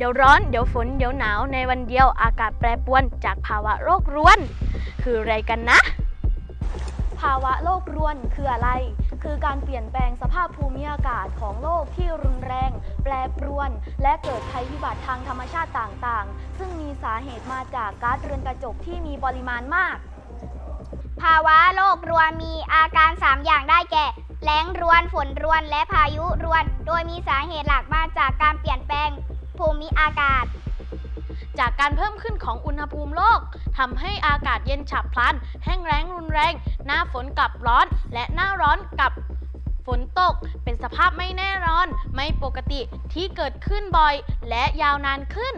เดี๋ยวร้อน เดี๋ยวฝน เดี๋ยวหนาว ในวันเดียวอากาศแปรปรวนจากภาวะโลกร้วน คืออะไรกันนะ ภาวะโลกรวนคืออะไร คือการเปลี่ยนแปลงสภาพภูมิอากาศของโลกที่รุนแรง แปรปรวน และเกิดภัยพิบัติทางธรรมชาติต่างๆ ซึ่งมีสาเหตุมาจากก๊าซเรือนกระจกที่มีปริมาณมาก ภาวะโลกรวนมีอาการ 3 อย่างได้แก่แล้งรวน ฝนรวน และพายุรวน โดยมีสาเหตุหลักมาจาก อากาศ จากการเพิ่มขึ้นของอุณหภูมิโลกทำให้อากาศเย็นฉับพลัน แห้งแล้งรุนแรง หน้าฝนกลับร้อน และหน้าร้อนกลับฝนตก เป็นสภาพไม่แน่นอน ไม่ปกติที่เกิดขึ้นบ่อย และยาวนานขึ้น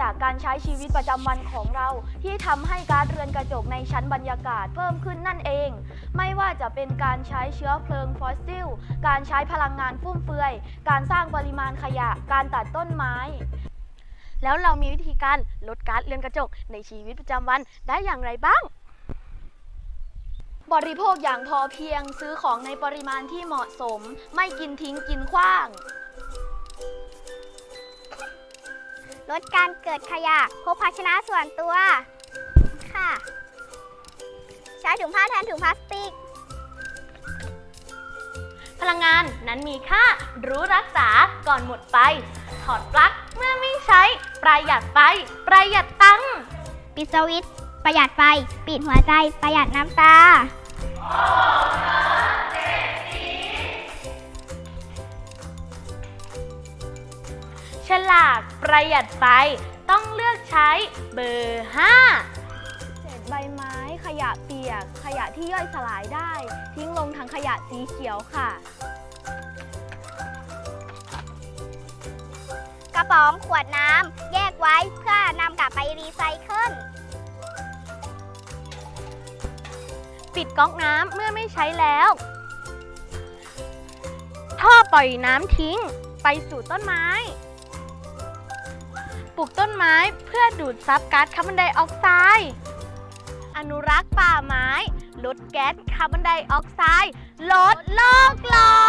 จากการใช้ชีวิตประจำวันของเรา ที่ทำให้กาซเรือนกระจกในชั้นบรรยากาศเพิ่มขึ้นนั่นเอง ไม่ว่าจะเป็นการใช้เชื้อเพลิงฟอสซิล การใช้พลังงานฟุ่มเฟือย การสร้างปริมาณขยะ การตัดต้นไม้ แล้วเรามีวิธีการลดกาซเรือนกระจกในชีวิตประจำวันได้อย่างไรบ้างบริโภคอย่างพอเพียงซื้อของในปริมาณที่เหมาะสม ไม่กินทิ้งกินขว้าง ลดการเกิดขยะพกภาชนะส่วนตัวค่ะ ใช้ถุงผ้าแทนถุงพลาสติก พลังงานนั้นมีค่า รู้รักษาก่อนหมดไป ถอดปลั๊กเมื่อไม่ใช้ ประหยัดไฟประหยัดตังค์ปิดสวิตช์ประหยัดไฟ ปิดหัวใจ ประหยัดน้ำตา ฉลากประหยัดไฟ ต้องเลือกใช้เบอร์ 5 เศษใบไม้ขยะเปียก ขยะที่ย่อยสลายได้ ทิ้งลงถังขยะสีเขียวค่ะ กระป๋องขวดน้ำแยกไว้เพื่อนำกลับไปรีไซเคิล ปิดก๊อกน้ำเมื่อไม่ใช้แล้ว ท่อปล่อยน้ำทิ้งไปสู่ต้นไม้ ปลูกต้นไม้เพื่อดูดซับก๊าซคาร์บอนไดออกไซด์ อนุรักษ์ป่าไม้ ลดแก๊สคาร์บอนไดออกไซด์ ลดโลกร้อ